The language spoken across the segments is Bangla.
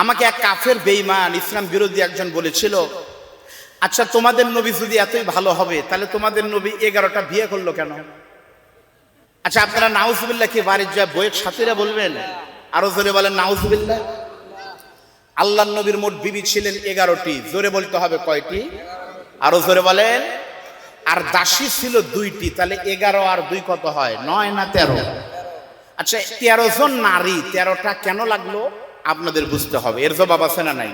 আমাকে এক কাফের বেইমান ইসলাম বিরোধী একজন বলেছিল আচ্ছা তোমাদের নবী যদি এতই ভালো হবে, তাহলে তোমাদের নবী এগারোটা বিয়ে করল কেন? আচ্ছা আপনারা নাউজুবিল্লাহ কি বাড়ির যা বইয়ের সাথীরা বলবেন? আরও জোরে বলেন, নাউজুবিল্লাহ আল্লাহ নবীর মোট বিবি ছিলেন এগারোটি, জোরে বলতে হবে কয়টি? আরও জোরে বলেন, আর দাসী ছিল দুইটি, তাহলে এগারো আর দুই কত হয়? নয় না তেরো? আচ্ছা তেরো জন নারী, তেরোটা কেন লাগল? আপনাদের বুঝতে হবে। এর জবাব আছে না নাই?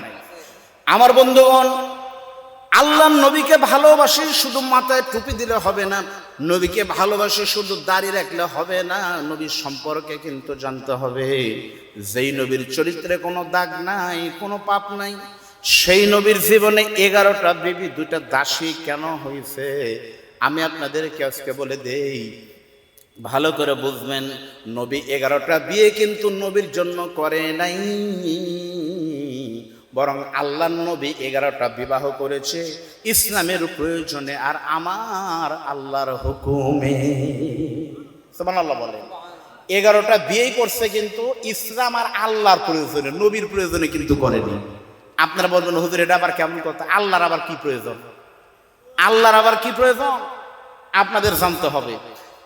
আমার বন্ধুগণ আল্লাহ নবীকে ভালোবাসি শুধু মাথায় টুপি দিলে হবে না, নবীকে ভালোবাসি শুধু দাড়ি রাখলে হবে না, নবীর সম্পর্কে কিন্তু জানতে হবে। যেই নবীর চরিত্রে কোনো দাগ নাই, কোনো পাপ নাই, সেই নবীর জীবনে এগারোটা বিবি দুটা দাসী কেন হয়েছে? আমি আপনাদেরকে আজকে বলে দেই ভালো করে বুঝবেন, নবী এগারোটা বিয়ে কিন্তু নবীর জন্য করে নাই। বরং আল্লাহ নবী এগারোটা বিবাহ করেছে, ইসলামের প্রয়োজনে আর আমার আল্লাহর হুকুমে। আল্লাহ বলে এগারোটা বিয়েই করছে কিন্তু ইসলাম আর আল্লাহর প্রয়োজনে, নবীর প্রয়োজনে কিন্তু করেনি। আপনারা বলবেন, হুজুর, এটা আবার কেমন কথা? আল্লাহর আবার কি প্রয়োজন? আল্লাহর আবার কি প্রয়োজন? আপনাদের জানতে হবে।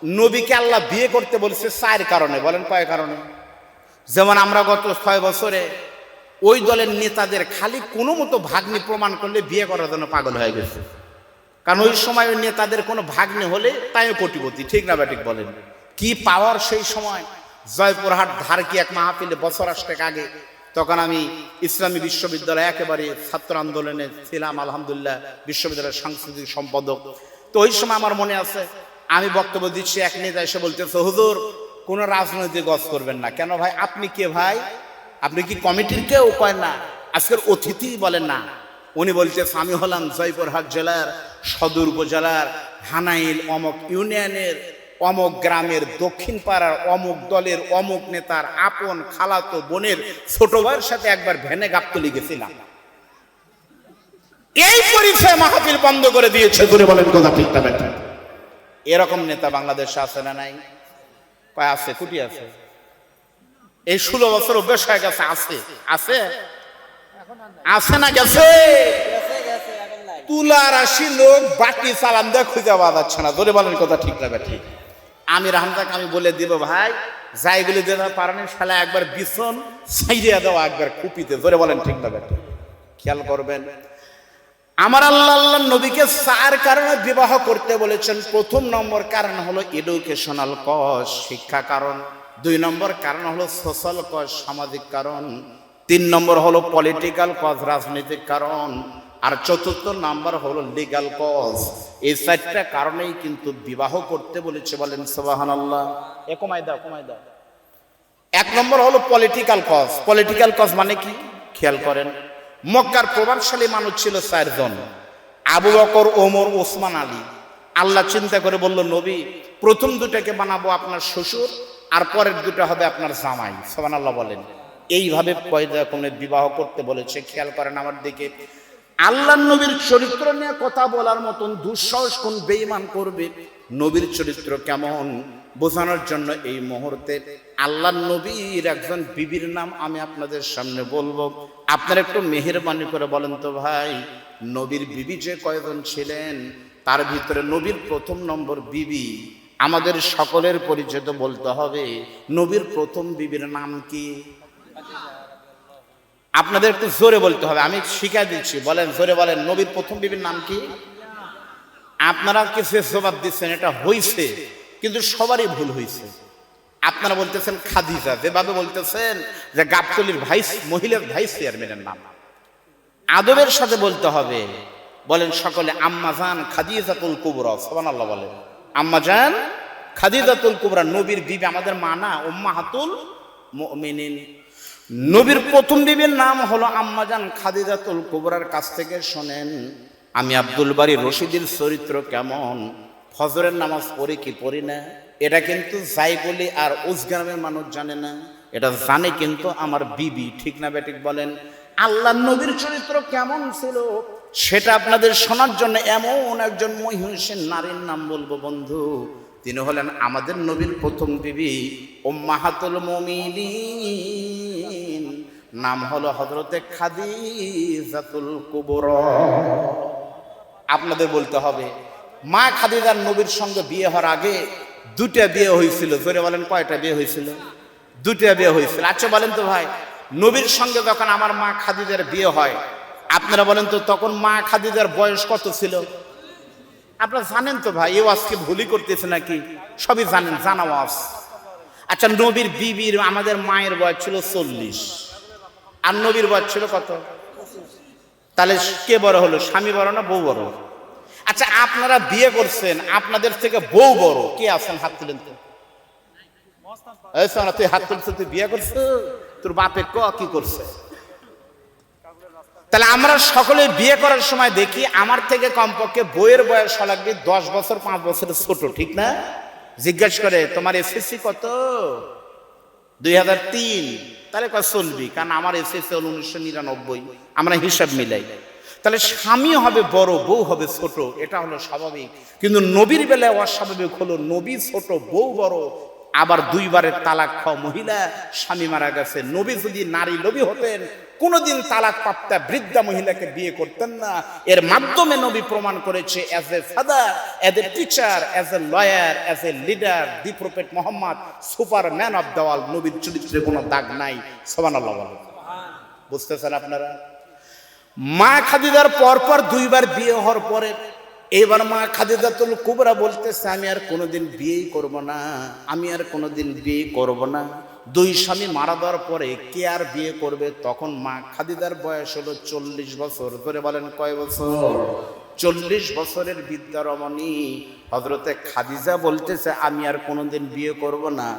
নবীকে আল্লাহ বিয়ে করতে বলেছে চার কারণে। বলেন কয় কারণে? যেমন আমরা গত ছয় বছরে ওই দলের নেতাদের খালি কোনো মতো ভাগ্নি প্রমাণ করলে বিয়ে করার জন্য পাগল হয়ে গেছে। কারণ ওই সময় ওই নেতাদের কোনো ভাগ্নে হলে তাইও কোটিপতি, ঠিক না ব্যাটিক বলেন? কি পাওয়ার সেই সময়? জয়পুরহাট ধারকি এক মাহফিলে বছর আসতেক আগে তখন আমি ইসলামী বিশ্ববিদ্যালয় একেবারে ছাত্র আন্দোলনে ছিলাম, আলহামদুলিল্লাহ, বিশ্ববিদ্যালয়ের সাংস্কৃতিক সম্পাদক। তো ওই সময় আমার মনে আছে আমি বক্তব্য দিচ্ছি, এক নেতা এসে বলতেছে, হুজুর, কোনো রাজনৈতিক গজ করবেন না। কেন ভাই? আপনি কে ভাই? আপনি কি কমিটির কেউ? কয় না। আজকের অতিথি বলেন না। উনি বলতেছে, আমি হলাম জয়পুরহাট জেলার সদর উপজেলার হানাইল অমক ইউনিয়নের, অমক গ্রামের দক্ষিণ পাড়ার অমুক দলের অমুক নেতার আপন খালাতো বোনের ছোট ভাইয়ের সাথে একবার ভ্যানে গাবতলি গেছিলাম। এই পরিচয় মাহফিল বন্ধ করে দিয়েছে। বলেন কথা ঠিক এরকম নেতা বাংলাদেশে আছে না নাই? কয়, আছে কুটি আছে। এই ষোলো বছর অভ্যেস হয়ে গেছে, আছে। আছে? আছে না গেছে? তুলা রাশি লোক বাকি চালান দেওয়া খুঁজে পাওয়া যাচ্ছে না। ধরে বলেন কথা ঠিক না ঠিক আমি রামদাকে আমি বলে দিব, ভাই, যাই যাইগুলি দিতে পারেন শালা একবার বিছন সাইরিয়া দেওয়া একবার কুপিতে ধরে বলেন ঠিক না খেয়াল করবেন। আমার আল্লাহ আল্লাহ নবীকে চার কারণে বিবাহ করতে বলেছেন। প্রথম নম্বর কারণ হলো এডুকেশনাল কজ শিক্ষা কারণ। দুই নম্বর কারণ হলো সোশ্যাল কস সামাজিক কারণ। তিন নম্বর হলো পলিটিক্যাল কজ রাজনৈতিক কারণ। আর চতুর্থ নাম্বার হলো লিগাল কজ এই চারটা কারণেই কিন্তু বিবাহ করতে বলেছে বলেন সোবাহান আল্লাহ এ কমাই দাও কমাই দাও। এক নম্বর হলো পলিটিক্যাল কজ পলিটিক্যাল কজ মানে কি? খেয়াল করেন। মক্কার প্রভাবশালী মানুষ ছিল চারজন। আবু বকর, ওমর, ওসমান, আলী। আল্লাহ চিন্তা করে বলল, নবী, প্রথম দুটাকে বানাবো আপনার শ্বশুর আর পরের দুটো হবে আপনার জামাই। সোমান আল্লাহ বলেন। এইভাবে পয়দা কোনে বিবাহ করতে বলেছে, খেয়াল করেন আমার দিকে। আল্লাহ নবীর চরিত্র নিয়ে কথা বলার মতন দুঃসাহস কোন বেইমান করবে? নবীর চরিত্র কেমন? বোঝানোর জন্য এই মুহূর্তে আল্লাহ নবীর একজন বিবির নাম আমি আপনাদের সামনে বলব। আপনারা একটু মেহরবানি করে বলেন তো ভাই, নবীর বিবি যে কয়জন ছিলেন, তার ভিতরে নবীর প্রথম নম্বর বিবি আমাদের সকলের পরিচিত বলতে হবে, নবীর প্রথম বিবির নাম কি? আপনাদের একটু জোরে বলতে হবে, আমি শিখাই দিচ্ছি, বলেন, জোরে বলেন, নবীর প্রথম বিবির নাম কি? আপনারা কিছু জবাব দিচ্ছেন, এটা হইছে, কিন্তু সবারই ভুল হয়েছে আপনারা বলতেছেন খাদিজা, যেভাবে বলতেছেন যে গাবতলির ভাইস, মহিলার ভাইস চেয়ারম্যানের নাম। আদবের সাথে বলতে হবে, বলেন সকলে আম্মাজান খাদিজাতুল কুবরা সোবান আল্লাহ বলেন আম্মাজান খাদিজাতুল কুবরা, নবীর বিবি, আমাদের মা না উম্মাহাতুল মুমিনিন। নবীর প্রথম বিবির নাম হলো আম্মাজান খাদিজাতুল কুবরার কাছ থেকে শোনেন, আমি আব্দুল বাড়ি রশিদের চরিত্র কেমন? ফজরের নামাজ পড়ি কি পড়ি না? এটা কিন্তু যাই বলি আর উজগ্রামের মানুষ জানে না। এটা জানে কিন্তু আমার বিবি, ঠিক না বেটিক বলেন? আল্লাহ নবীর চরিত্র কেমন ছিল? সেটা আপনাদের শোনার জন্য এমন একজন মহিষের নারীর নাম বলব বন্ধু। তিনি হলেন আমাদের নবীর প্রথম বিবি ও মাহাতুল মমিনিন। নাম হলো হজরতে খাদিজাতুল কুবর। আপনাদের বলতে হবে, মা খাদিজার নবীর সঙ্গে বিয়ে হওয়ার আগে দুটা বিয়ে হয়েছিল। জোরে বলেন কয়টা বিয়ে হয়েছিল? দুটা বিয়ে হয়েছিল। আচ্ছা বলেন তো ভাই, নবীর সঙ্গে যখন আমার মা খাদিজার বিয়ে হয়, আপনারা বলেন তো তখন মা খাদিজার বয়স কত ছিল? আপনারা জানেন তো ভাই এও আজকে ভুলই করতেছে নাকি? সবই জানেন, জানা ওয়াজ। আচ্ছা নবীর বিবির, আমাদের মায়ের বয়স ছিল চল্লিশ। আর নবীর বয়স ছিল কত? তাহলে কে বড় হলো, স্বামী বড় না বউ বড়? আচ্ছা আপনারা বিয়ে করছেন, আপনাদের থেকে বউ বড়। কে আছেন? হাত তুলেন তুই হাত তুলছিস, তুই বিয়ে করছিস? তোর বাপে ক, কি করছে? তাহলে আমরা সকলে বিয়ে করার সময় দেখি, আমার থেকে কমপক্ষে বইয়ের বয়স লাগবে দশ বছর, পাঁচ বছরের ছোট, ঠিক না? জিজ্ঞেস করে, তোমার এসএসসি কত? দুই হাজার তিন। তাহলে কয়, চলবি। কারণ আমার এসএসসি হল উনিশশো নিরানব্বই। আমরা হিসাব মিলাই। তাহলে স্বামী হবে বড়, বউ হবে ছোট, এটা হলো স্বাভাবিক। কিন্তু নবীর বেলায় অস্বাভাবিক হলো নবী ছোট, বউ বড়, আবার দুইবারের তালাক খাওয়া মহিলা, স্বামী মারা গেছে। নবী যদি নারী নবী হতেন, কোনোদিন তালাক প্রাপ্তা বৃদ্ধা মহিলাকে বিয়ে করতেন না। এর মাধ্যমে নবী প্রমাণ করেছে as a father as a teacher as a lawyer as a leader the prophet Mohammad super man of দেওয়াল নবীর চরিত্রে কোনো দাগ নাই। সবান। বুঝতেছেন আপনারা? মা খাদিদার পরপর দুইবার বিয়ে হওয়ার পরে এবার মা খাদিজাতুল কুবরা বলতেছে, আমি আর কোনোদিন বিয়েই করব না, আমি আর কোনোদিন বিয়ে করব না। দুই স্বামী মারা দেওয়ার পরে কে আর বিয়ে করবে? তখন মা খাদিদার বয়স হলো চল্লিশ বছর। ধরে বলেন, কয় বছর? চল্লিশ বছরের বিদ্যা রমণী হজরতে খাদিজা বলতেছে, আমি আর কোনোদিন বিয়ে করব না।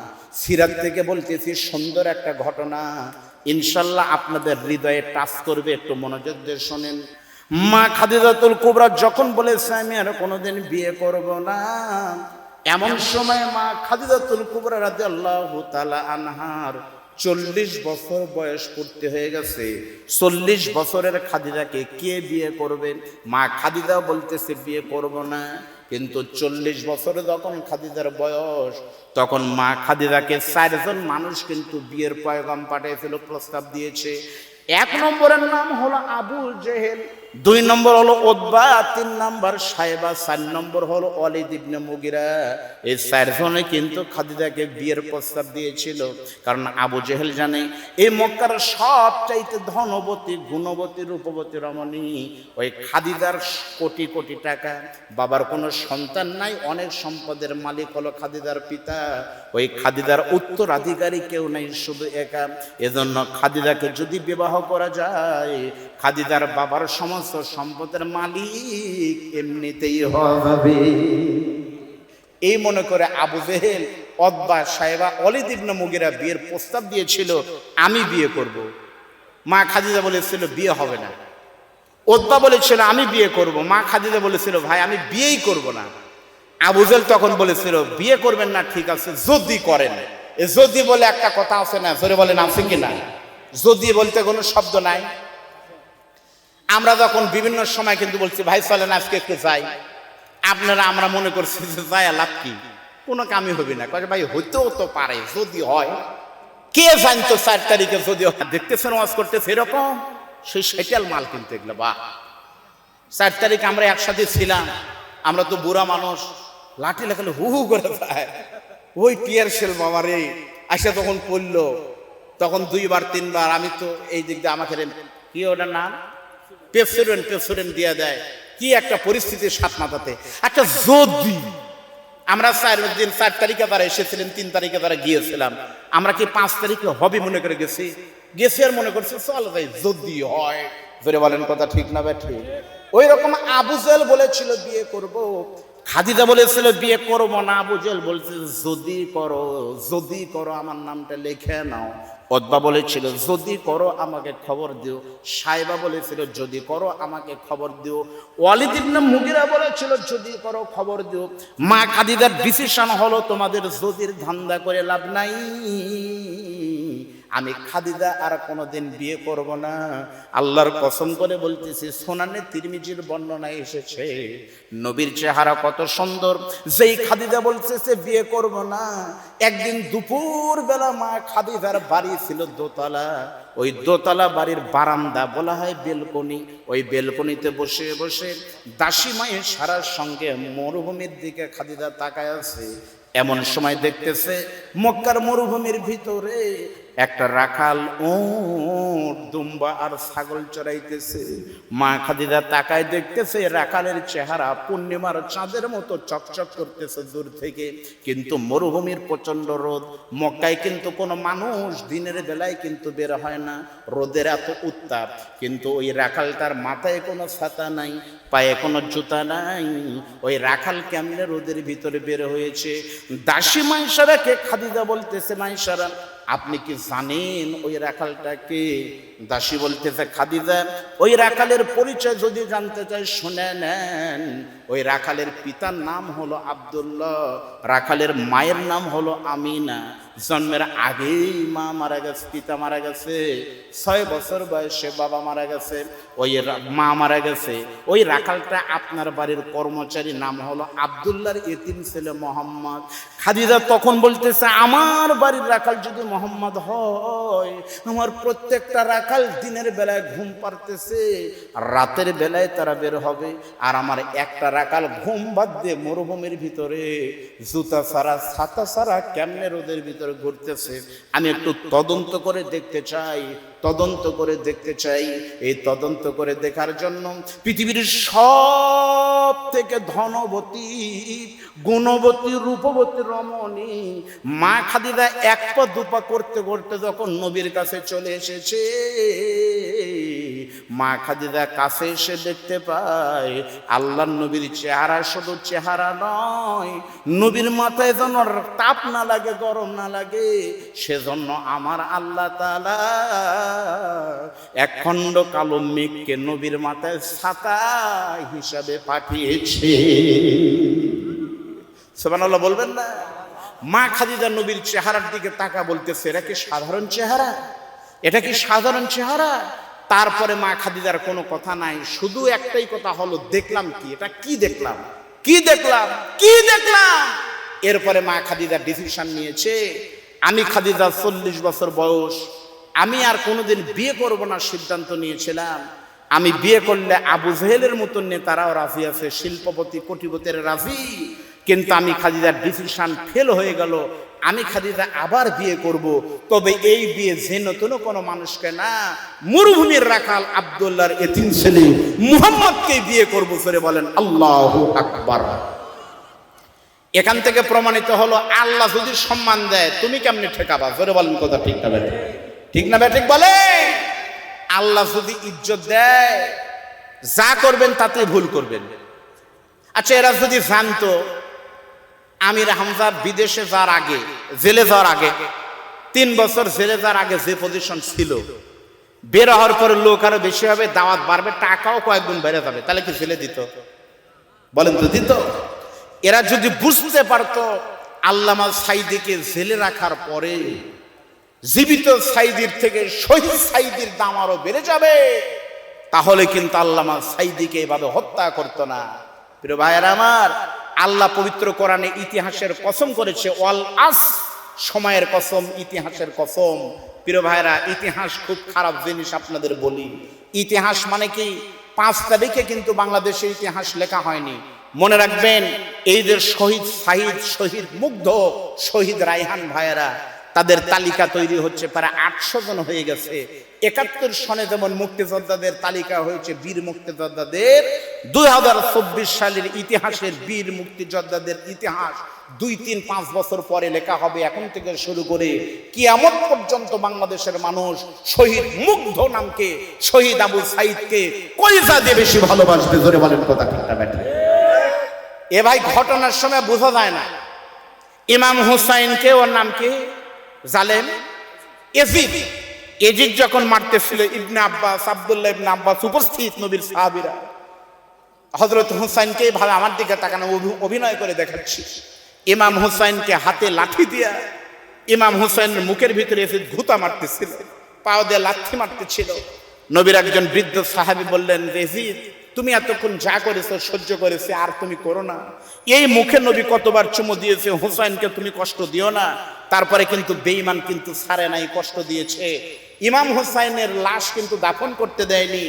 সিরাত থেকে বলতেছি, সুন্দর একটা ঘটনা ইনশাল্লাহ আপনাদের হৃদয়ে টাচ করবে, একটু মনোযোগ দিয়ে শোনেন। মা খাদিজাতুল কুবরা যখন বলেছে, আমি আর কোনোদিন বিয়ে করব না। এমন সময় মা খাদিজাতুল কুবরা রাতে আল্লাহ আনহার চল্লিশ বছর বয়স পূর্তি হয়ে গেছে। চল্লিশ বছরের খাদিজাকে কে বিয়ে করবেন মা খাদিজা বলতেছে, বিয়ে করব না। কিন্তু চল্লিশ বছরে যখন খাদিদার বয়স, তখন মা খাদিজাকে চারজন মানুষ কিন্তু বিয়ের পয়গাম পাঠিয়েছিল, প্রস্তাব দিয়েছে। এক নম্বরের নাম হলো আবু জেহেল। দুই নম্বর হলো ওদবা তিন নম্বর সাহেবা, চার নম্বর হলো অলিদ ইবনে মুগিরা। এই চারজনে কিন্তু খাদিজাকে বিয়ের প্রস্তাব দিয়েছিল, কারণ আবু জেহেল জানে, এই মক্কার সব চাইতে ধনবতী, গুণবতী, রূপবতী রমণী, ওই খাদিজার কোটি কোটি টাকা, বাবার কোনো সন্তান নাই, অনেক সম্পদের মালিক হলো খাদিজার পিতা। ওই খাদিজার উত্তরাধিকারী কেউ নাই, শুধু একা। এজন্য খাদিজাকে যদি বিবাহ করা যায়, খাদিজার বাবার সমস্ত সম্পদের মালিক এমনিতেই হবে। এই মনে করে আবু জেহেল অদ্বা সাহেবা অলিদ ইবনে মুগিরা বিয়ের প্রস্তাব দিয়েছিল, আমি বিয়ে করব। মা খাদিজা বলেছিল, বিয়ে হবে না। ওদ্বা বলেছিল, আমি বিয়ে করব। মা খাদিজা বলেছিল, ভাই, আমি বিয়েই করব না। আবুজেল তখন বলেছিল, বিয়ে করবেন না, ঠিক আছে, যদি করেন। যদি বলে একটা কথা আছে না, জোরে বলেন, আছে কি না যদি বলতে কোনো শব্দ নাই? আমরা যখন বিভিন্ন সময় কিন্তু বলছি, ভাই, চলেন, আজকে একটু যাই। আপনারা আমরা মনে করছি যে, যাই লাভ কি? কোনো কামই হবে না। কয়ে ভাই হইতেও তো পারে, যদি হয়। কে জানতো চার তারিখে যদি দেখতেছেন, ওয়াজ করতেছে এরকম? সেই সেটেল মাল কিন্তু এগুলো বাহ! চার তারিখ আমরা একসাথে ছিলাম। আমরা তো বুড়া মানুষ, লাঠি লেখালে হু হু করে যায়। ওই টিয়ার সেল বাবা রে আসে তখন পড়ল। তখন দুইবার, তিনবার, আমি তো এই দিক দিয়ে আমাকে কি ওটার নাম? পেপসুরেন পেপসুরেন দিয়ে দেয়। কি একটা পরিস্থিতির সাত মাথাতে। একটা যদি আমরা চার দিন, চার তারিখে তারা এসেছিলেন, তিন তারিখে তারা গিয়েছিলাম। আমরা কি পাঁচ তারিখে হবে মনে করে গেছি? গেছি আর মনে করছি, চল যাই যদি হয়। ধরে বলেন কথা ঠিক না বা ঠিক? ওই রকম আবুজেল বলেছিল, বিয়ে করব। খাদিজা বলেছিল, বিয়ে করব না। আবুজেল বলছে, যদি করো যদি করো, আমার নামটা লিখে নাও। পদ্মা বলেছিল, যদি করো আমাকে খবর দিও। সাইবা বলেছিল, যদি করো আমাকে খবর দিও। ওয়ালিদ ইবনে মুগিরা বলেছিল, যদি করো খবর দিও। মা কাদিদার ডিসিশন হলো, তোমাদের যদির ধান্দা করে লাভ নাই। আমি খাদিদা আর কোনোদিন বিয়ে করব না। আল্লাহর কসম করে বলতেছি, সোনানে তিরমিজির বর্ণনা এসেছে, নবীর চেহারা কত সুন্দর। যেই খাদিদা বলছে সে বিয়ে করব না। একদিন দুপুর বেলা মা খাদিদার বাড়ি ছিল দোতলা। ওই দোতলা বাড়ির বারান্দা বলা হয় বেলকনি। ওই বেলকনিতে বসে বসে দাসী মায়ের সারার সঙ্গে মরুভূমির দিকে খাদিদা তাকায় আছে। এমন সময় দেখতেছে, মক্কার মরুভূমির ভিতরে একটা রাখাল ও দুম্বা আর ছাগল চড়াইতেছে। মা খাদিজা তাকায় দেখতেছে, রাখালের চেহারা পূর্ণিমার চাঁদের মতো চকচক করতেছে দূর থেকে। কিন্তু মরুভূমির প্রচণ্ড রোদ, মক্কায় কিন্তু কোনো মানুষ দিনের বেলায় কিন্তু বের হয় না, রোদের এত উত্তাপ। কিন্তু ওই রাখালটার মাথায় কোনো ছাতা নাই, পায়ে কোনো জুতা নাই। ওই রাখাল কেমনে রোদের ভিতরে বের হয়েছে? দাসী মাইসারাকে খাদিদা বলতেছে মাইসারা আপনি কি জানেন ওই রাখালটাকে দাসী বলতেছে খাদিজা, ওই রাখালের পরিচয় যদি জানতে চাই, শুনে নেন। ওই রাখালের পিতার নাম হলো আবদুল্লাহ, রাখালের মায়ের নাম হলো আমিনা। জন্মের আগেই মা মারা গেছে, পিতা মারা গেছে, ছয় বছর বয়সে বাবা মারা গেছে, ওই মা মারা গেছে। ওই রাখালটা আপনার বাড়ির কর্মচারী নাম হলো আবদুল্লাহর এতিম ছেলে মোহাম্মদ। খাদিজা তখন বলতেছে, আমার বাড়ির রাখাল যদি মোহাম্মদ হয়, আমার প্রত্যেকটা রাখাল দিনের বেলায় ঘুম পারতেছে রাতের বেলায় তারা বের হবে, আর আমার একটা রাখাল ঘুম বাদ দিয়ে মরুভূমির ভিতরে, জুতা ছাড়া, ছাতা ছাড়া কেমনে রোদের ভিতরে ঘুরতেছে, আমি একটু তদন্ত করে দেখতে চাই, তদন্ত করে দেখতে চাই। এই তদন্ত করে দেখার জন্য পৃথিবীর সব থেকে ধনবতী, গুণবতী, রূপবতী রমণী মা খাদিদা এক পা দুপা করতে করতে যখন নবীর কাছে চলে এসেছে মা খাদিদা কাছে এসে দেখতে পায় আল্লাহ নবীর চেহারা শুধু চেহারা নয়, নবীর মাথায় যেন তাপ না লাগে, গরম না লাগে, সেজন্য আমার আল্লাহ তালা এক খণ্ড কালো মেঘকে নবীর মাথায় ছাতা হিসাবে পাঠিয়েছে। সোবানাল্লাহ বলবেন না? মা খাদিজা নবীর চেহারার দিকে তাকা বলতেছে, এটা কি সাধারণ চেহারা? এটা কি সাধারণ চেহারা? তারপরে মা খাদিজার কোনো কথা নাই। শুধু একটাই কথা হলো, দেখলাম কি? এটা কি দেখলাম? কি দেখলাম? কি দেখলাম? এরপরে মা খাদিজা ডিসিশন নিয়েছে, আমি খাদিজা চল্লিশ বছর বয়স, আমি আর কোনোদিন বিয়ে করব না সিদ্ধান্ত নিয়েছিলাম। আমি বিয়ে করলে আবু জহেলের মতন নেতারাও রাজি আছে, শিল্পপতি, কোটিপতির রাজি। কিন্তু আমি খাদিজার ডিসিশন ফেল হয়ে গেল আমি খাদিজা আবার বিয়ে করব, তবে এই বিয়ে যে নতুন কোনো মানুষকে না। মরুভূমির রাখাল আবদুল্লাহর এতিম ছেলে মুহাম্মদকে বিয়ে করব করে বলেন আল্লাহ আকবার। এখান থেকে প্রমাণিত হলো, আল্লাহ যদি সম্মান দেয়, তুমি কেমনি ঠেকাবা? জোরে বলেন কথা ঠিক না বেঠিক? ঠিক না ঠিক বলে আল্লাহ যদি ইজ্জত দেয়, যা করবেন তাতে ভুল করবেন। আচ্ছা এরা যদি জানতো আমির হামজা বিদেশে যাওয়ার আগে, জেলে যাওয়ার আগে, তিন বছর জেলে যাওয়ার আগে যে পজিশন ছিল, বের হওয়ার পরে লোক আরও বেশি হবে, দাওয়াত বাড়বে, টাকাও কয়েকগুণ বেড়ে যাবে, তাহলে কি জেলে দিত? বলেন তো দিত। এরা যদি বুঝতে পারতো, আল্লামা সাইদিকে জেলে রাখার পরে জীবিত সাইদির থেকে শহীদ সাইদির দাম আরও বেড়ে যাবে, তাহলে কিন্তু আল্লামা সাইদিকে এভাবে হত্যা করতো না। প্রিয় ভাইয়ের আমার, আল্লাহ পবিত্র কোরআনে ইতিহাসের কসম করেছে, ওয়াল আস, সময়ের কসম, ইতিহাসের কসম। প্রিয় ভাইরা ইতিহাস খুব খারাপ জিনিস আপনাদের বলি। ইতিহাস মানে কি? পাঁচ তারিখে কিন্তু বাংলাদেশে ইতিহাস লেখা হয়নি। মনে রাখবেন এই যে শহীদ সাহিদ শহীদ মুগ্ধ, শহীদ রায়হান ভাইয়েরা, তাদের তালিকা তৈরি হচ্ছে প্রায় আটশো জন হয়ে গেছে। একাত্তর সনে যেমন মুক্তিযোদ্ধাদের তালিকা হয়েছে, বীর মুক্তিযোদ্ধাদের, দুই হাজার চব্বিশ সালের ইতিহাসের বীর মুক্তিযোদ্ধাদের ইতিহাস দুই, তিন, পাঁচ বছর পরে লেখা হবে। এখন থেকে শুরু করে কি কিয়ামত পর্যন্ত বাংলাদেশের মানুষ শহীদ মুগ্ধ নামকে, শহীদ আবু সাইদকে কলিজা দিয়ে বেশি ভালোবাসবে, জোরে বলেন কথা ঠিকটা ব্যাটে। এ ভাই ঘটনার সময় বোঝা যায় না। ইমাম হুসাইনকে ওর নাম কি? জালেম? এজিদ এজিদ যখন মারতেছিল, ইবনে আব্বাস, আব্দুল্লাহ ইবনে আব্বাস উপস্থিত নবীর সাহাবীরা। হজরত হুসাইনকে ভাবে আমার দিকে তাকানো অভিনয় করে দেখাচ্ছি। ইমাম হুসাইনকে হাতে লাঠি দিয়া ইমাম হুসাইনের মুখের ভিতরে এসে ঘুতা মারতেছিল, পাও দিয়ে লাঠি মারতেছিল। নবীর একজন বৃদ্ধ সাহাবি বললেন রেজিদ তুমি এতক্ষণ যা করেছ, সহ্য করেছে, আর তুমি করো না। এই মুখে নবী কতবার চুমো দিয়েছে, হুসাইনকে তুমি কষ্ট দিও না। তারপরে কিন্তু বেঈমান কিন্তু সারে নাই, কষ্ট দিয়েছে। ইমাম হুসাইনের লাশ কিন্তু দাফন করতে দেয়নি,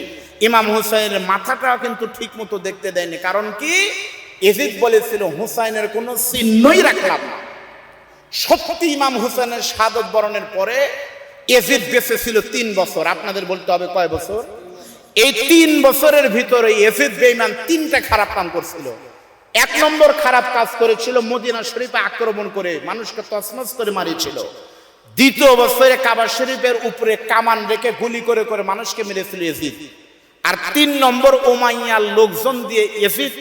ইমাম হুসাইনের মাথাটাও কিন্তু ঠিক মতো দেখতে দেয়নি। কারণ কি? এজিদ বলেছিল, হুসাইনের কোনো চিহ্নই রাখলাম না। সত্যি ইমাম হুসেনের সাদত বরণের পরে এজিদ বেঁচে ছিল তিন বছর। আপনাদের বলতে হবে কয় বছর? এই তিন বছরের ভিতরে এজিদ বেইমান তিনটা খারাপ কাম করছিল। এক নম্বর খারাপ কাজ করেছিল, মদিনা শরীফে আক্রমণ করে মানুষকে তসমস করে মারিয়েছিল। দ্বিতীয় বছরে কাবা শরীফের উপরে কামান রেখে গুলি করে করে মানুষকে মেরেছিল এজিদ। আর তিন নম্বর ওমাইয়ার লোকজন দিয়ে এজিদ,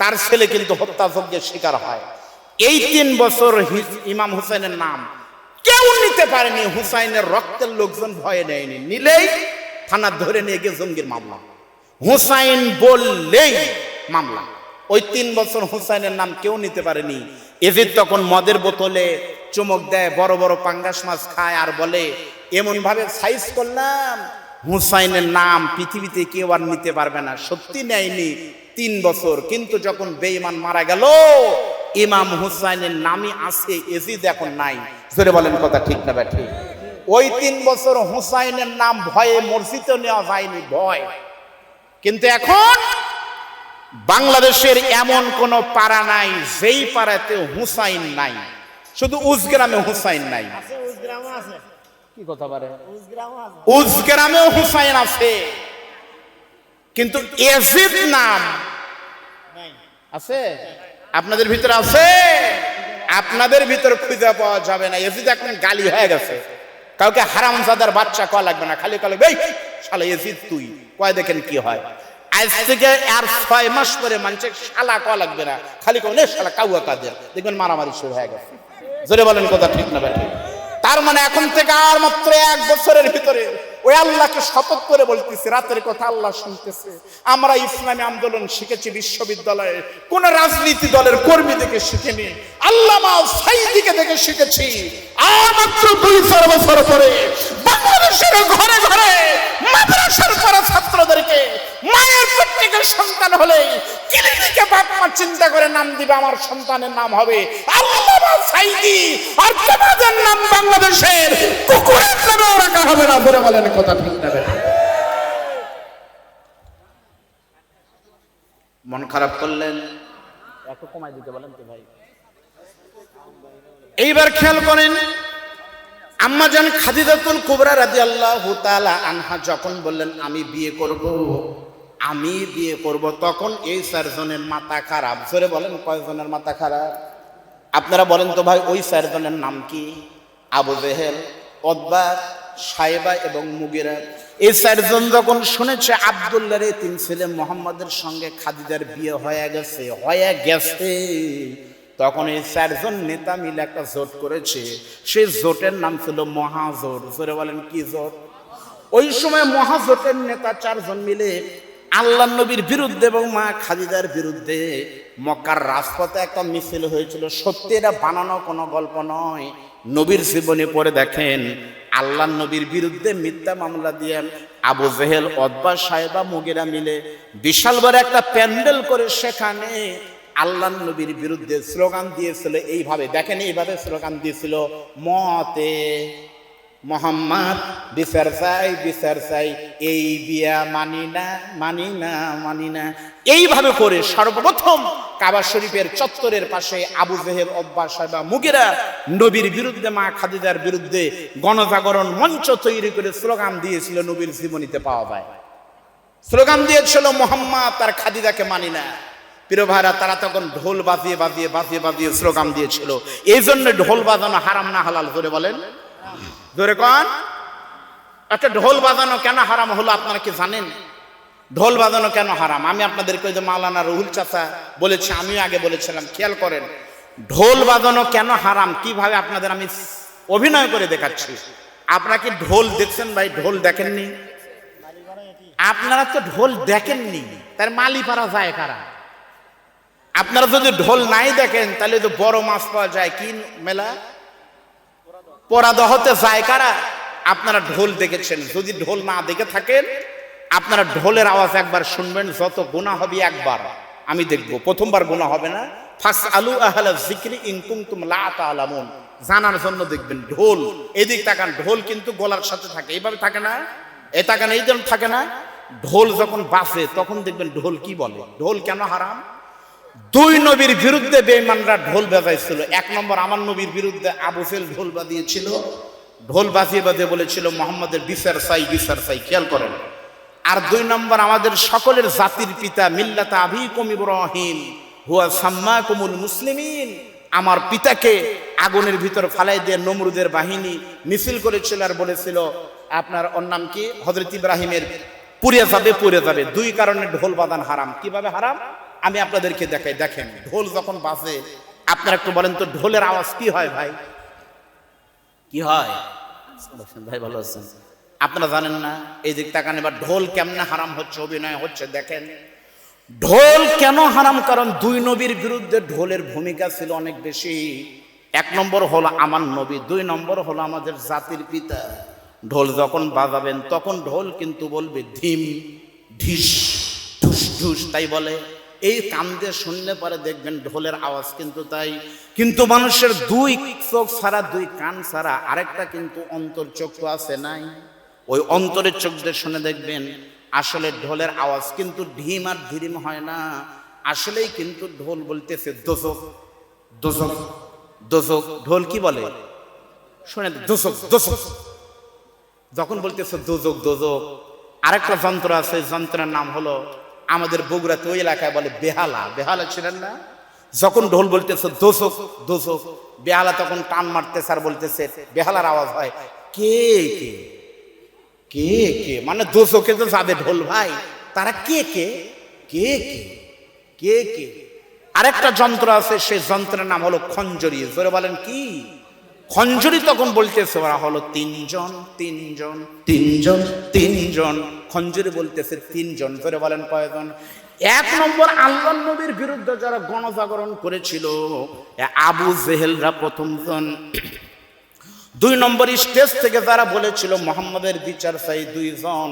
তার ছেলে কিন্তু হত্যাযজ্ঞের শিকার হয়। এই তিন বছর ইমাম হুসাইনের নাম কেউ নিতে পারেনি। হুসাইনের রক্তের লোকজন ভয়ে নেয়নি। নিলেই থানা ধরে নিয়ে গিয়ে জঙ্গির মামলা। হুসাইন বললেই মামলা। ওই তিন বছর হুসাইনের নাম কেউ নিতে পারেনি। এজিদ তখন মদের বোতলে চুমক দেয়, বড় বড় পাঙ্গাস মাছ খায় আর বলে এমন ভাবে সাইজ করলাম, হুসাইনের নাম পৃথিবীতে কেউ আর নিতে পারবে না। সত্যি নেয়নি, তিন বছর। কিন্তু যখন বেঈমান মারা গেল, ইমাম হুসাইনের নামই আছে, এজিদ এখন নাই। জোরে বলেন কথা ঠিক না ব্যাঠি? ওই তিন বছর হুসাইনের নাম ভয়ে মসজিদে নেওয়া যায়নি, ভয়। কিন্তু এখন বাংলাদেশের এমন কোন পাড়া নাই, যেই পাড়াতে হুসাইন নাই। শুধু উজগ্রামে হুসাইন নাই। কি কথা পারে উজগ্রামও আছে হুসাইন আছে। কিন্তু এজিদ নাম আছে? আপনাদের ভিতরে আছে? আপনাদের ভিতরে খুঁজে পাওয়া যাবে না। এজিদ এখন গালি হয়ে গেছে। কাউকে হারামজাদার বাচ্চা কয়া লাগবে না। খালি কলে এই শালা এজিদ তুই কয় দেখেন কি হয়? আজ থেকে আর ছয় মাস পরে মানুষের শালা কয়া লাগবে না। খালি কলে শালা কাউয়া কাদের? দেখবেন মারামারি শুরু হয়ে গেছে। জোরে বলেন কথা ঠিক না ব্যাটি তার মানে এখন থেকে আর মাত্র এক বছরের ভিতরে ওই আল্লাহকে শপথ করে বলতেছি, রাতের কথা আল্লাহ শুনতেছে। আমরা ইসলামী আন্দোলন শিখেছি বিশ্ববিদ্যালয়ে, কোন রাজনীতি দলের কর্মী থেকে শিখিনি, আল্লামা সাইদিকে দেখে শিখেছি। আর মাত্র দুই চার বছর পরে বাংলাদেশের ঘরে ঘরে মাদ্রাসার পড়া ছাত্রদেরকে মায়ের প্রত্যেকের সন্তান হলে ক্লিনিকে বাপ মা চিন্তা করে নাম দিবে আমার সন্তানের নাম হবে আল্লামা সাইদি। আর তোমাদের নাম বাংলাদেশের কুকুরের নামেও রাখা হবে না ধরে বলেন কথা ঠিক না মন খারাপ করলেন? একটু কমাই দিতে বলেন তো ভাই। এইবার খেয়াল করেন আম্মা জান খাদিজাতুল কুবরা রাদিয়াল্লাহু তাআলা আনহা যখন বললেন, আমি বিয়ে করব। আমি বিয়ে করব। তখন এই চারজনের মাথা খারাপ। জোরে বলেন, কয়জনের মাথা খারাপ? আপনারা বলেন তো ভাই, ওই চারজনের নাম কি? আবু জেহেল অদবা সাহেবা এবং মুগিরা। এই চারজন যখন শুনেছে আবদুল্লাহ রে তিন ছেলে মোহাম্মদের সঙ্গে খাদিজার বিয়ে হয়ে গেছে হয়ে গেছে। তখন এই চারজন নেতা মিলে একটা জোট করেছে। সেই জোটের নাম ছিল মহাজোট। জোরে বলেন, কি জোট? ওই সময় মহাজোটের নেতা চারজন মিলে আল্লাহ নবীর বিরুদ্ধে এবং মা খাদিজার বিরুদ্ধে মক্কার রাজপথে একটা মিছিল হয়েছিল। সত্যি এটা বানানো কোনো গল্প নয়। নবীর জীবনে পড়ে দেখেন, আল্লাহ নবীর বিরুদ্ধে মিথ্যা মামলা দিয়ে আবু জেহেল অদ্বা সাহেবা মুগেরা মিলে বিশাল বড় একটা প্যান্ডেল করে সেখানে আল্লাহ নবীর বিরুদ্ধে স্লোগান দিয়েছিল এইভাবে। দেখেন এইভাবে স্লোগান দিয়েছিল, মতে মোহাম্মদ বিচার চাই বিচার চাই, এই বিয়া মানি না মানি না মানি না। এইভাবে করে সর্বপ্রথম কাবা শরীফের চত্বরের পাশে আবু জেহেল, অব্বাস সাহেবা মুগেরা নবীর বিরুদ্ধে, মা খাদিজার বিরুদ্ধে গণজাগরণ মঞ্চ তৈরি করে স্লোগান দিয়েছিল, নবীর জীবনীতে পাওয়া যায়। স্লোগান দিয়েছিল, মোহাম্মদ তার খাদিজাকে মানি না। প্রিয় ভাইরা, তারা তখন ঢোল বাজিয়ে বাজিয়ে বাজিয়ে বাজিয়ে স্লোগান দিয়েছিল। এই জন্য ঢোল বাজানো হারাম না হালাল করে বলেন। ধরে কন। একটা ঢোল বাজানো কেন হারাম হলো আপনারা কি জানেন? ঢোল বাজানো কেন হারাম? আমি আপনাদেরকে ওই যে মাওলানা রুহুল চাচা বলেছি আমিও আগে বলেছিলাম, খেয়াল করেন। ঢোল বাজানো কেন হারাম? কীভাবে আপনাদের আমি অভিনয় করে দেখাচ্ছি? আপনারা কি ঢোল দেখছেন ভাই? ঢোল দেখেননি? আপনারা তো ঢোল দেখেননি। তার মালি পারা যায় কারা? আপনারা যদি ঢোল নাই দেখেন, তাহলে তো বড় মাছ পাওয়া যায়। কি মেলা? পরাদ হতে যায় কারা? আপনারা ঢোল দেখেছেন। যদি ঢোল না দেখে থাকেন, আপনারা ঢোলের আওয়াজ একবার শুনবেন, যত গুণা হবে একবার। আমি দেখব। প্রথমবার গুণা হবে না। ফাস আলু আহলা জিক্রি ইনকুম তুম লা তালামুন জানার জন্য দেখবেন ঢোল। এদিক তাকান, ঢোল কিন্তু গলার সাথে থাকে। এইভাবে থাকে না? এ তাকান, এই জন্য থাকে না? ঢোল যখন বাজে, তখন দেখবেন ঢোল কি বলে? ঢোল কেন হারাম? দুই নবীর বিরুদ্ধে বেঈমানরা ঢোল বাজাইছিল। এক নম্বর আমার নবীর বিরুদ্ধে আবু ফেল ঢোল বাজিয়েছিল। ঢোল বাজিয়ে বাজিয়ে বলেছিল, মোহাম্মদের বিচার সাই বিচার সাই খেয়াল করেন। আর দুই নম্বর, আমাদের সকলের জাতির পিতা মিল্লাতা আভিকুম ইব্রাহিম, হুয়া সাম্মা কুমুল মুসলিমিন। আমার পিতাকে আগুনের ভিতর ফালাই দিয়ে নমরুদের বাহিনী মিছিল করেছিল আর বলেছিল, আপনার ওর নাম কি? হজরত ইব্রাহিমের, পুড়ে যাবে পুড়ে যাবে। দুই কারণে ঢোল বাদান হারাম। কীভাবে হারাম? আমি আপনাদেরকে দেখাই, দেখেন, ঢোল যখন বাজে, আপনারা একটু বলেন তো, ঢোলের আওয়াজ কি হয় ভাই? কি হয়? ভাই, ভালো আছেন। আপনারা জানেন না, এই দিক তাকান, এবার ঢোল কেমনে হারাম হচ্ছে, অভিনয় হচ্ছে, দেখেন। ঢোল কেন হারাম? কারণ দুই নবীর বিরুদ্ধে ঢোলের ভূমিকা ছিল অনেক বেশি। এক নম্বর হলো আমার নবী, দুই নম্বর হলো আমাদের জাতির পিতা। ঢোল যখন বাজাবেন, তখন ঢোল কিন্তু বলবে ধিম ঢিস, ঢুস ঢুস, তাই বলে। এই কান দিয়ে শুনলে পরে দেখবেন ঢোলের আওয়াজ কিন্তু তাই। কিন্তু মানুষের দুই চোখ ছাড়া, দুই কান ছাড়া আরেকটা কিন্তু অন্তর চক্ষু আছে নাই। ওই অন্তরের চোখ দিয়ে শুনে দেখবেন আসলে ঢোলের আওয়াজ কিন্তু ঢিম আর ধিরিম হয় না। আসলেই কিন্তু ঢোল বলতেছে দোজক দোজক দোজক ঢোল কি বলে? শুনে দোজক দোজক যখন বলতেছে দোজক দোজক, আরেকটা যন্ত্র আছে, যন্ত্রের নাম হলো আমাদের বগুড়াতে ওই এলাকায় বলে বেহালা। বেহালা ছিলেন না? যখন ঢোল বলতেছে দোষক দোষক বেহালা তখন টান মারতেছে আর বলতেছে, বেহালার আওয়াজ হয়। কে কে? কে কে? মানে দোষকে তো যাবে ঢোল ভাই। তারা কে কে? কে কে? কে কে? আরেকটা যন্ত্র আছে, সেই যন্ত্রের নাম হলো খঞ্জরি। জোরে বলেন কি? খঞ্জরি তখন বলতেছে, ওরা হলো তিনজন তিনজন তিনজন তিনজন। খঞ্জরি বলতেছে, তিনজন। ধরে বলেন কয়জন? এক নম্বর আল্লাহ নবীর বিরুদ্ধে যারা গণজাগরণ করেছিল আবু জেহেলরা প্রথমজন। দুই নম্বর স্টেজ থেকে যারা বলেছিল, মোহাম্মদের বিচার চাই দুইজন।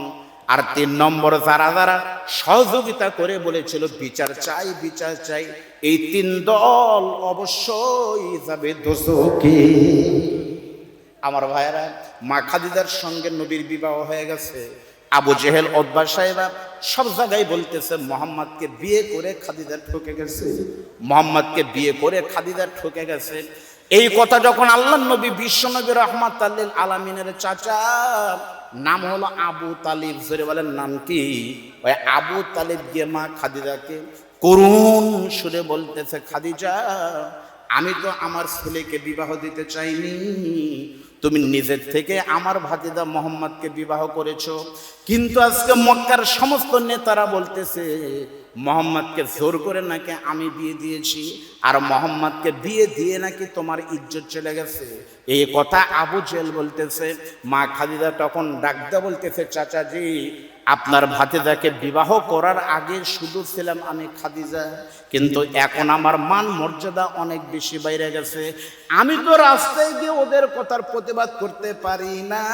আর তিন নম্বর যারা যারা সহযোগিতা করে বলেছিল, বিচার চাই বিচার চাই। এই তিন দল অবশ্যই যাবে দোষকে। আমার ভাইয়েরা, মা খাদিদার সঙ্গে নবীর বিবাহ হয়ে গেছে। আবু জেহেল অদ্বা সাহেবা সব জায়গায় বলতেছে, মোহাম্মদকে বিয়ে করে খাদিদার ঠকে গেছে। মোহাম্মদকে বিয়ে করে খাদিদার ঠকে গেছে। এই কথা যখন আল্লাহ নবী বিশ্বনবী রহমাত আল্লিল আলামিনের চাচা নাম হলো আবু তালিব। জোরে বলেন, নাম কি? ওই আবু তালিব গিয়ে মা খাদিজাকে করুন সুরে বলতেছে, খাদিজা, আমি তো আমার ছেলেকে বিবাহ দিতে চাইনি। তুমি নিজের থেকে আমার ভাতিদা মোহাম্মদকে বিবাহ করেছ। কিন্তু আজকে মক্কার সমস্ত নেতারা বলতেছে, মোহাম্মদকে জোর করে নাকি আমি বিয়ে দিয়েছি আর মোহাম্মদকে বিয়ে দিয়ে নাকি তোমার ইজ্জত চলে গেছে? এই কথা আবু জেল বলতেছে, মা খাদিদা তখন ডাকদা বলতেছে, চাচাজি আপনার ভাতিদাকে বিবাহ করার আগে শুধু ছিলাম আমি খাদিজা, কিন্তু এখন আমার মান মর্যাদা অনেক বেশি বাইরে গেছে। আমি তো রাস্তায় গিয়ে ওদের কথার প্রতিবাদ করতে পারি না।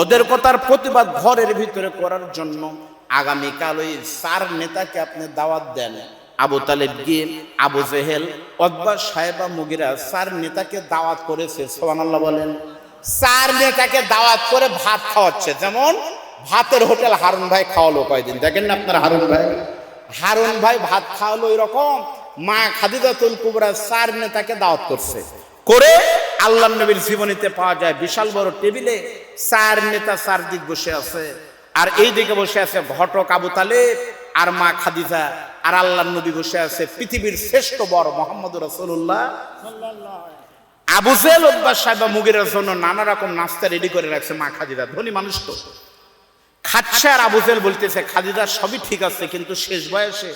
ওদের কথার প্রতিবাদ ঘরের ভিতরে করার জন্য আগামীকাল ওই চার নেতাকে আপনি দাওয়াত দেন। আবু তালেব গিয়ে, আবু জেহেল অদ্বা সাহেবা মুগিরা চার নেতাকে দাওয়াত করেছে সোহান আল্লাহ বলেন। চার নেতাকে দাওয়াত করে ভাত খাওয়াচ্ছে, যেমন ভাতের হোটেল হারুন ভাই খাওয়ালো কয়দিন? দেখেন না আপনার হারুন ভাই। হারুন ভাই ভাত খাওয়ালো এরকম, মা খাদিজাতুল কুবরা চার নেতাকে দাওয়াত করছে। করে আল্লাহ নবীর জীবনীতে পাওয়া যায় বিশাল বড় টেবিলে চার নেতা চার দিক বসে আছে। আর এই দিকে বসে আছে ঘটক আবু তালেব আর মা খাদিজা আর আল্লাহ নবী বসে আছে পৃথিবীর শ্রেষ্ঠ বর মোহাম্মদ রসুল্লাহ আবু জেল উদ্বাস সাহেব মুগিরের জন্য নানা রকম নাস্তা রেডি করে রাখছে মা খাদিজা। ধনী মানুষ তো। খাচ্ছে আর আবু জেল বলতেছে, খাদিজা, সবই ঠিক আছে, কিন্তু শেষ বয়সে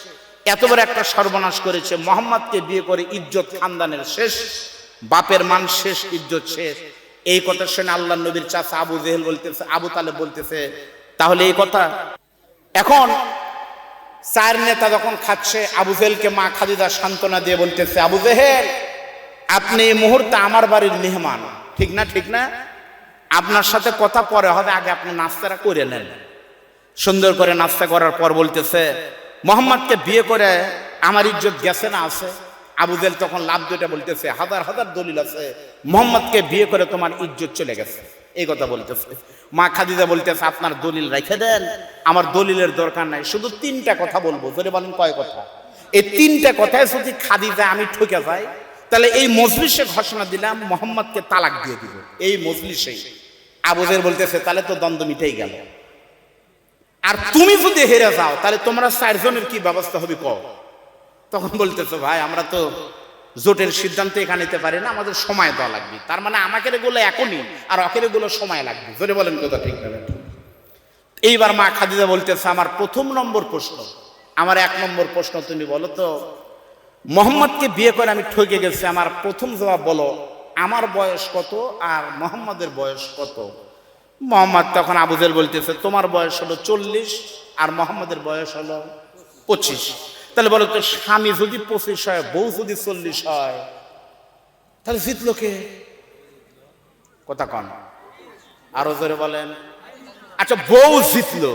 এত বড় একটা সর্বনাশ করেছে। মোহাম্মদকে বিয়ে করে ইজ্জত খানদানের শেষ, বাপের মান শেষ, ইজ্জত শেষ। এই কথা শুনে আল্লাহ নবীর চাচা আবু জেহেল বলতেছে, আবু তালেব বলতেছে, তাহলে এই কথা, এখন চার নেতা যখন খাচ্ছে, আবু জেহেলকে মা খাদিদা সান্ত্বনা দিয়ে বলতেছে, আবু জেহেল, আপনি এই মুহূর্তে আমার বাড়ির মেহমান, ঠিক না ঠিক না? আপনার সাথে কথা পরে হবে, আগে আপনি নাস্তাটা করে নেন। সুন্দর করে নাস্তা করার পর বলতেছে, মোহাম্মদকে বিয়ে করে আমার ইজ্জত গেছে না আছে? আবুজেল তখন লাভ দুটা বলতেছে, হাজার হাজার দলিল আছে। মোহাম্মদকে বিয়ে করে তোমার ইজ্জত চলে গেছে। এই কথা বলতেছে। মা খাদিজা বলতেছে, আপনার দলিল রেখে দেন, আমার দলিলের দরকার নাই। শুধু তিনটা কথা বলব ধরে বলেন কয় কথা? এই তিনটা কথায় যদি খাদিজা আমি ঠকে যাই, তাহলে এই মজলিসে ঘোষণা দিলাম, মোহাম্মদকে তালাক দিয়ে দিব। এই মজলিসেই। আবুজের বলতেছে তাহলে তো দ্বন্দ্ব মিটেই গেল। আর তুমি যদি হেরে যাও তাহলে তোমরা চারজনের কি ব্যবস্থা হবে কও? তখন বলতেছো ভাই আমরা তো জোটের সিদ্ধান্ত এখানে নিতে পারি না আমাদের সময় দেওয়া লাগবে। তার মানে আমাকে গুলো এখনই আর অকের এগুলো সময় লাগবে। জোরে বলেন কথা ঠিক না এইবার মা খাদিজা বলতেছে আমার প্রথম নম্বর প্রশ্ন আমার এক নম্বর প্রশ্ন তুমি বলো তো মোহাম্মদকে বিয়ে করে আমি ঠকে গেছি আমার প্রথম জবাব বলো আমার বয়স কত আর মোহাম্মদের বয়স কত? মোহাম্মদ তখন আবুজেল বলতেছে, তোমার বয়স হলো চল্লিশ আর মোহাম্মদের বয়স হলো পঁচিশ। তাহলে বলো তো, স্বামী যদি পঁচিশ হয়, বউ যদি চল্লিশ হয়, তাহলে জিতলো কে? কথা কন। আরও জোরে বলেন। আচ্ছা বউ জিতলো।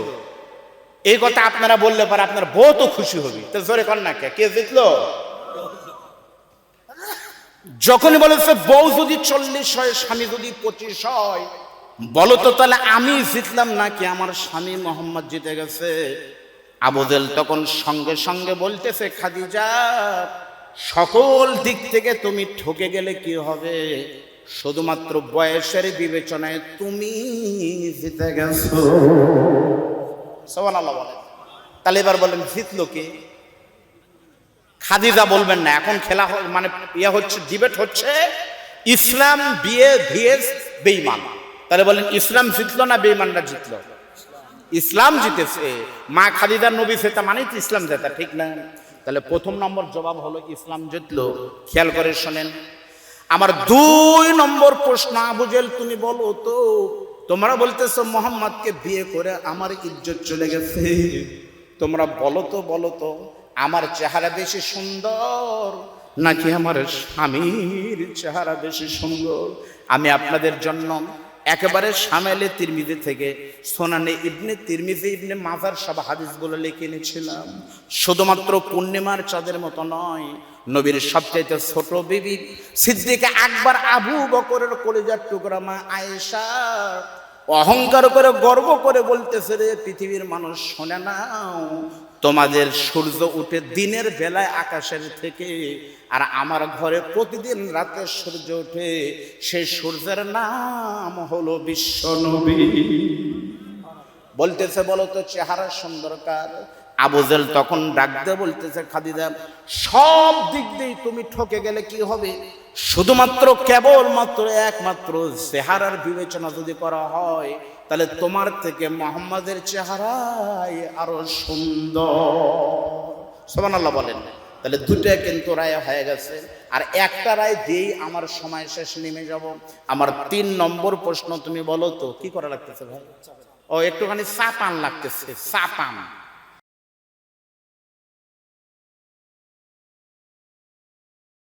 এই কথা আপনারা বললে পারে আপনার বউ তো খুশি হবে। তো জোরে কন না কে? কে জিতলো? যখনই বলেছে বউ যদি চল্লিশ হয়, স্বামী যদি পঁচিশ হয়? বলো তো, তাহলে আমি জিতলাম নাকি আমার স্বামী মোহাম্মদ জিতে গেছে? আবুদেল তখন সঙ্গে সঙ্গে বলতেছে, খাদিজা, সকল দিক থেকে তুমি ঠকে গেলে কি হবে? শুধুমাত্র বয়সের বিবেচনায় তুমি জিতে গেছো। বলেন। তাহলে এবার বলেন, জিতলো কি? খাদিজা বলবেন না, এখন খেলা মানে ইয়ে হচ্ছে ডিবেট হচ্ছে, ইসলাম বিয়ে ভিএস বেইমান তাহলে বলেন, ইসলাম জিতলো না বেইমানরা জিতলো? ইসলাম জিতেছে, মা খাদিজার নবী সেটা মানেই তো ইসলাম জেতা, ঠিক না? তাহলে প্রথম নম্বর জবাব হলো, ইসলাম জিতলো। খেয়াল করে শোনেন, আমার দুই নম্বর প্রশ্ন, আবুজেল, তুমি বলো তো, তোমরা বলতেছো মোহাম্মদকে বিয়ে করে আমার ইজ্জত চলে গেছে। তোমরা বলো তো বলো তো আমার চেহারা বেশি সুন্দর? নাকি আমার স্বামীর চেহারা বেশি সুন্দর? আমি আপনাদের জন্য একেবারে সামেলে তিরমিজি থেকে সোনানে ইবনে তিরমিজি, ইবনে মাজার সব হাদিসগুলো লিখে এনেছিলাম। শুধুমাত্র পূর্ণিমার চাঁদের মতো নয়, নবীর সবচাইতে ছোট বিবি, সিদ্দিকে একবার আবু বকরের কলেজার টুকরা মা আয়েশা অহংকার করে গর্ব করে বলতেছে রে, পৃথিবীর মানুষ শোনে নাও তোমাদের সূর্য উঠে দিনের বেলায় আকাশের থেকে, আর আমার ঘরে প্রতিদিন রাতে সূর্য উঠে সেই সূর্যের নাম হলো বিশ্বনবী। বলতেছে বলো তো, চেহারা সুন্দরকার আবুজেল তখন ডাকতে বলতেছে খাদিদা সব দিক দিয়ে তুমি ঠকে গেলে কি হবে? শুধুমাত্র কেবলমাত্র একমাত্র চেহারার বিবেচনা যদি করা হয়, তাহলে তোমার থেকে মোহাম্মদের চেহারাই আরও সুন্দর। সোমান আল্লাহ বলেন। তাহলে দুটা কিন্তু রায় হয়ে গেছে। আর একটা রায় দিয়েই আমার সময় শেষ, নেমে যাব। আমার তিন নম্বর প্রশ্ন তুমি বলো তো, কি করা লাগতেছে ভাই? ও, একটুখানি চা পান লাগতেছে চা পান